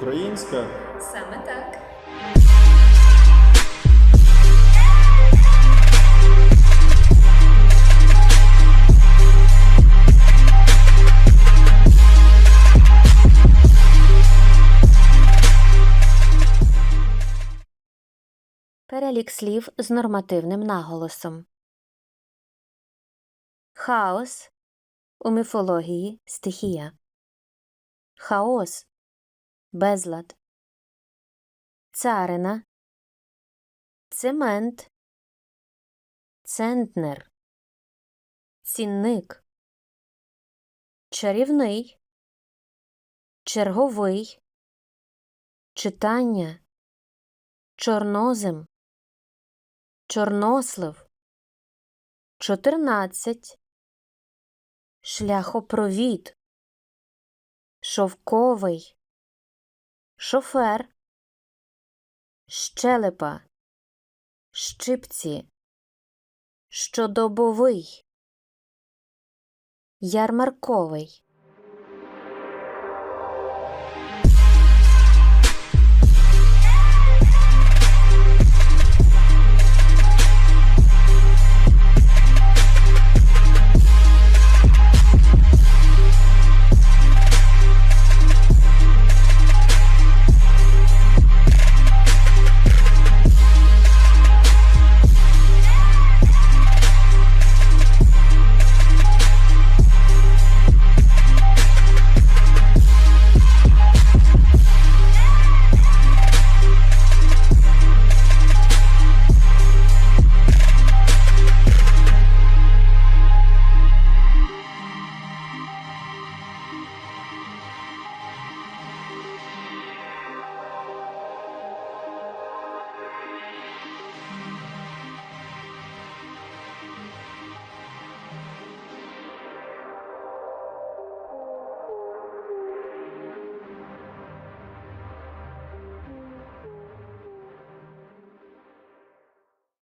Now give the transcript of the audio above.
Українська. Саме так. Перелік слів з нормативним наголосом. Хаос у міфології стихія. Хаос безлад. Царина. Цемент. Центнер. Цінник. Чарівний. Черговий. Читання. Чорнозем. Чорнослив. Чотирнадцять. Шляхопровід. Шовковий. Шофер. Щелепа. Щипці. Щодобовий. Ярмарковий.